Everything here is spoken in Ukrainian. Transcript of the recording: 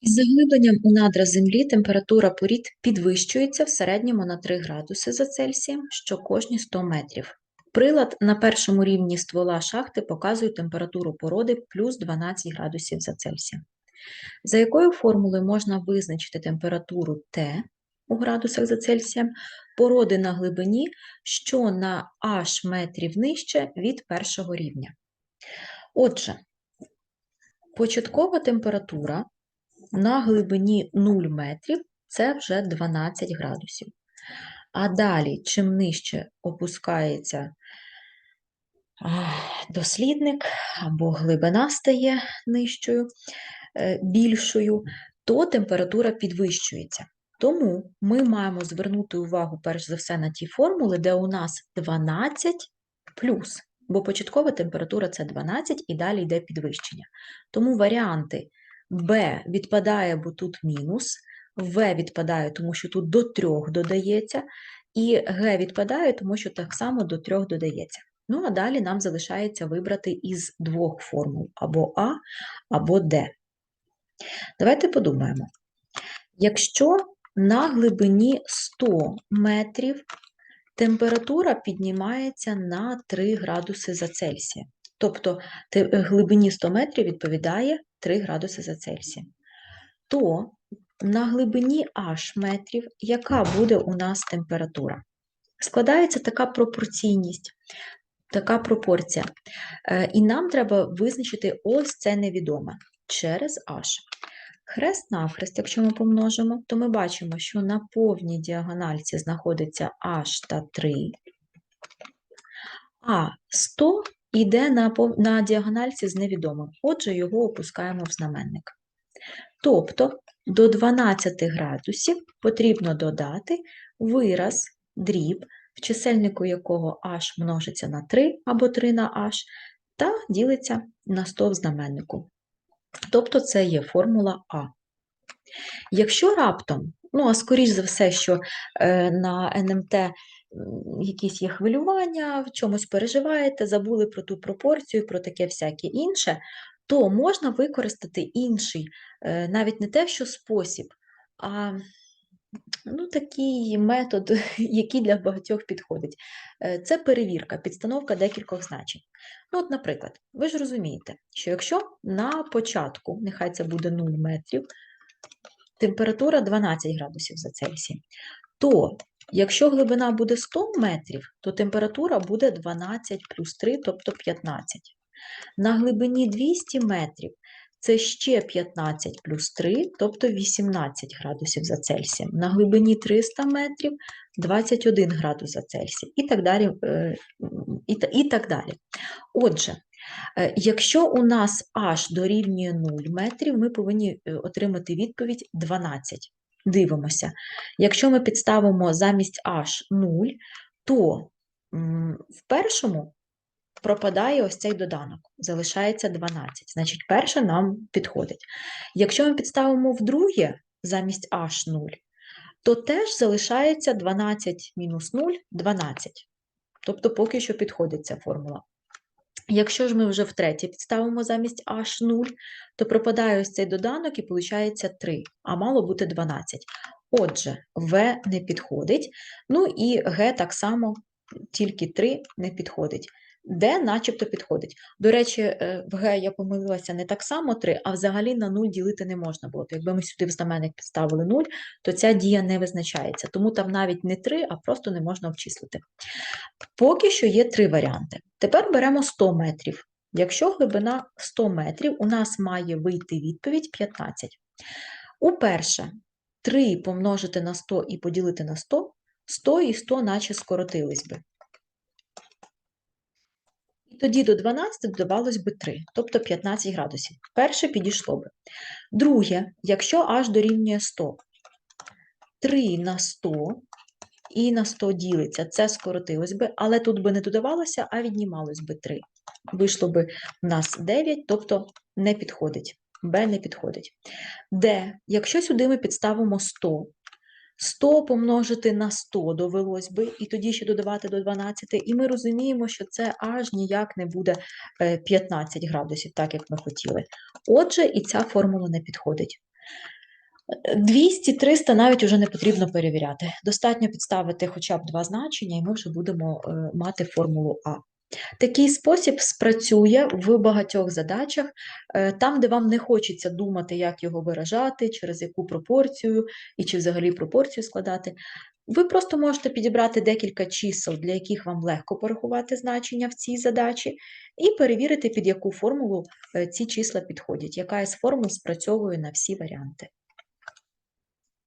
Із заглибленням у надра землі температура порід підвищується в середньому на 3 градуси за Цельсієм що кожні 100 метрів. Прилад на першому рівні ствола шахти показує температуру породи плюс 12 градусів за Цельсієм. За якою формулою можна визначити температуру Т у градусах за Цельсієм породи на глибині, що на H метрів нижче від першого рівня? Отже, початкова температура на глибині 0 метрів це вже 12 градусів. А далі, чим нижче опускається дослідник, або глибина стає нижчою, е, більшою, то температура підвищується. Тому ми маємо звернути увагу, перш за все, на ті формули, де у нас 12 плюс, бо початкова температура це 12 і далі йде підвищення. Тому варіанти Б відпадає, бо тут мінус, В відпадає, тому що тут до 3 додається, і Г відпадає, тому що так само до 3 додається. Ну, а далі нам залишається вибрати із двох формул або А, або Д. Давайте подумаємо. Якщо на глибині 100 метрів температура піднімається на 3 градуси за Цельсія, тобто глибині 100 метрів відповідає 3 градуси за Цельсієм, то на глибині H метрів яка буде у нас температура? Складається така пропорційність, така пропорція. Е, і нам треба визначити ось це невідоме через H. Хрест навхрест, якщо ми помножимо, то ми бачимо, що на повній діагональці знаходиться H та 3, а 100 йде на на діагональці з невідомим, отже, його опускаємо в знаменник. Тобто до 12 градусів потрібно додати вираз дріб, в чисельнику якого h множиться на 3 або 3 на h, та ділиться на 100 в знаменнику. Тобто це є формула А. Якщо раптом, ну а скоріш за все, що е, на НМТ якісь є хвилювання, в чомусь переживаєте, забули про ту пропорцію, про таке всяке інше, то можна використати інший, е, навіть не те, що спосіб, а ну, такий метод, який для багатьох підходить. Е, це перевірка, підстановка декількох значень. Ну, от, Наприклад, ви ж розумієте, що якщо на початку, нехай це буде 0 метрів, температура 12 градусів за Цельсієм, то Якщо глибина буде 100 метрів, то температура буде 12 плюс 3, тобто 15. На глибині 200 метрів це ще 15 плюс 3, тобто 18 градусів за Цельсієм. На глибині 300 метрів 21 градус за Цельсієм і так далі. Е, і так далі. Отже, е, якщо у нас H дорівнює 0 метрів, ми повинні е, отримати відповідь 12. Дивимося. Якщо ми підставимо замість H 0, то в першому пропадає ось цей доданок, залишається 12. Значить, перше нам підходить. Якщо ми підставимо в друге замість H 0, то теж залишається 12 мінус 0 12. Тобто поки що підходить ця формула. Якщо ж ми вже втретє підставимо замість H0, то пропадає ось цей доданок і виходить 3, а мало бути 12. Отже, В не підходить, ну і Г так само, тільки 3 не підходить. Д начебто підходить. До речі, е, в Г я помилилася не так само 3, а взагалі на 0 ділити не можна було. То якби ми сюди в знаменник підставили 0, то ця дія не визначається. Тому там навіть не 3, а просто не можна обчислити. Поки що є три варіанти. Тепер беремо 100 метрів. Якщо глибина 100 метрів, у нас має вийти відповідь 15. Уперше 3 помножити на 100 і поділити на 100, 100 і 100 наче скоротились би. Тоді до 12 додавалось би 3, тобто 15 градусів. Перше підійшло би. Друге, якщо аж дорівнює 100, 3 на 100 і на 100 ділиться, це скоротилось би, але тут би не додавалося, а віднімалось би 3. Вийшло би в нас 9, тобто не підходить. Б не підходить. Д, якщо сюди ми підставимо 100, 100 помножити на 100 довелось би, і тоді ще додавати до 12, і ми розуміємо, що це аж ніяк не буде 15 е, градусів, так як ми хотіли. Отже, і ця формула не підходить. 200, 300 навіть уже не потрібно перевіряти. Достатньо підставити хоча б два значення, і ми вже будемо е, мати формулу А. Такий спосіб спрацює в багатьох задачах, е, там, де вам не хочеться думати, як його виражати, через яку пропорцію, і чи взагалі пропорцію складати. Ви просто можете підібрати декілька чисел, для яких вам легко порахувати значення в цій задачі, і перевірити, під яку формулу е, ці числа підходять, яка із формул спрацьовує на всі варіанти.